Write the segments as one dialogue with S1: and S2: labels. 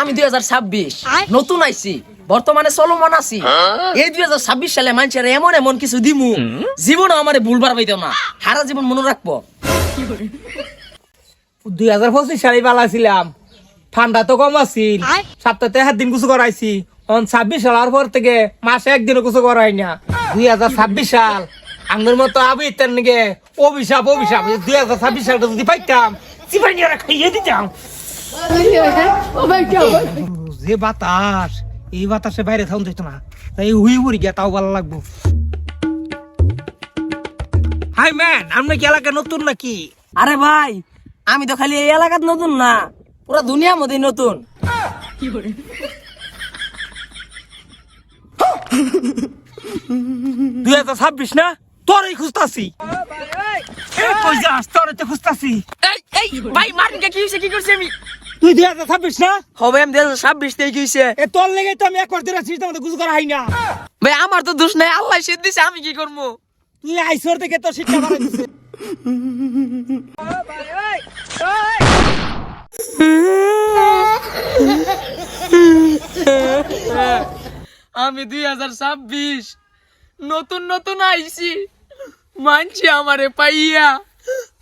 S1: আমি দুই হাজার ছাব্বিশ। নতুন আইছি। বর্তমানে চলমান আছি। এই দুই হাজার ছাব্বিশ সালে মানুষের এমন এমন কিছু দিমু। জীবন আমার ভুলবার পাইতাম না। সারা জীবন মনে রাখব।
S2: দুই হাজার পঁচিশ সালে পালাছিলাম ঠান্ডা তো কম আছিল। সপ্তাহে হাত দিন কিছু করাইছি। অন ছাব্বিশ সাল আর পর থেকে মাসে একদিনও কিছু করাই না। দুই হাজার ছাব্বিশ সাল। আঙ্গুর মতো আবি তার নাকি অভিশাপ অভিশাপ। দুই হাজার ছাব্বিশ সালটা যদি পাইতাম চিপাই খাইয়ে দিতাম। যে বাতাস এই বাতাসে বাইরে থাকুন যেত না। তাই হুই হুড়ি গিয়া তাও ভালো লাগবো। হাই ম্যান আপনি কি এলাকা নতুন নাকি?
S1: আরে ভাই আমি তো খালি এই এলাকাত নতুন না পুরো দুনিয়ার মধ্যে নতুন।
S2: দুই হাজার ছাব্বিশ না? তোরই খুঁজতাছি। এ, কই যাস তোর তো খুঁজতাছি।
S1: এই এই ভাই মার্কেটে কি হয়েছে কি করছি আমি?
S2: তুই দুই হাজার ছাব্বিশ না?
S1: হবে আমি দুই হাজার ছাব্বিশ থেকে কি হয়েছে
S2: এ তোর লেগে তো আমি এক করতে রাখছি তোমাদের কিছু করা হয় না।
S1: ভাই আমার তো দোষ নাই আল্লাহ দিছে আমি কি করব?
S2: তুই আইসর থেকে শিক্ষা করা দিচ্ছে
S1: আমি দুই হাজার ছাব্বিশ। নতুন নতুন আইছি। মানছি আমারে পাইয়া।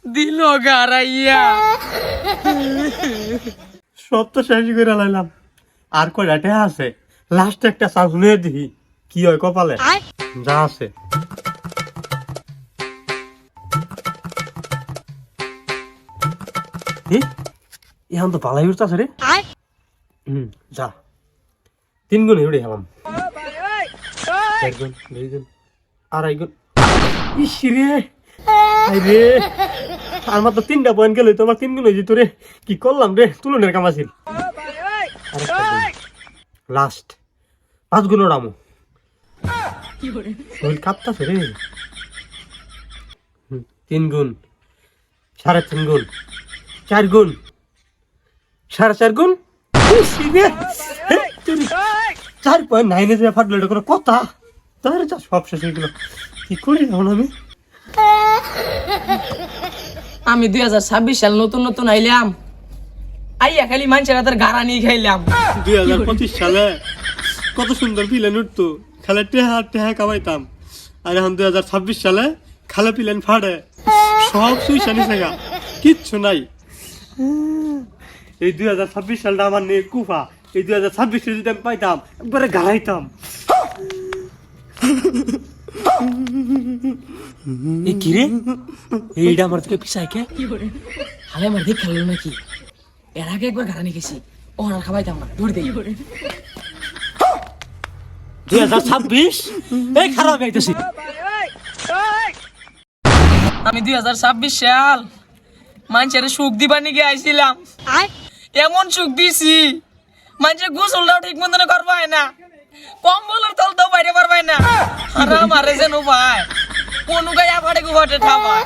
S1: দিল গারাইয়া।
S3: সব তো শেষ করে লাইলাম। আর কই কয়টা আছে? লাস্ট একটা চান্স নিয়ে দিই কি হয় কপালে? যা আছে। এখন তো পালাই উঠতেছে রে। হুম যা। তিন গুণ উড়ে গেলাম এক গুণ দুই গুণ আড়াই গুণ। ইস রে। আই রে আর মাত্র তিনটা পয়েন্ট গেলে, তোমার তিন গুণ হয়েছে রে কি করলাম রে? তুলনের কাম আছিল লাস্ট পাঁচ গুণ রামু। শরীর কাঁপতাছে রে। তিন গুণ, সাড়ে তিন গুণ, চার গুণ, সাড়ে চার গুণ? চার পয়েন্ট নাইনে ফাটলো, এটা কোনো কথা? তার যা সব শেষ হয়ে গেল। কি করি এখন আমি?
S1: আমি দুই হাজার ছাব্বিশ সাল নতুন নতুন আইলাম। আইয়া খালি মানুষের হাতের গাড়া নিয়ে খাইলাম।
S3: দুই হাজার পঁচিশ সালে কত সুন্দর পিলেন উঠতো। খালে টেহা টেহা কামাইতাম। আর এখন দুই হাজার ছাব্বিশ সালে খালে পিলেন ফাড়ে। সব সুইসা নিছে গা। কিচ্ছু নাই। এই দুই হাজার ছাব্বিশ সালটা আমার নিয়ে কুফা। এই দুই হাজার ছাব্বিশে যদি আমি পাইতাম, একবারে গাড়াইতাম
S1: এই কি রে? এইটা আমার থেকে কে? হালে আমার নাকি? এর আগে একবার গাড়া নিয়ে গেছি ও আর না দৌড় দেই
S3: দুই হাজার ছাব্বিশ? এই খারাপ গাইতেছি।
S1: আমি দুই হাজার ছাব্বিশ সাল। মানুষের সুখ দিবার নিয়ে আইছিলাম। এমন সুখ দিছি। মানুষের গোসলটাও ঠিক মতন করবাই না। কম্বলের তলটাও না আর আমারে যেন ভাই কোন গায়ে আপাড়ে গুহাটে ঠাবায়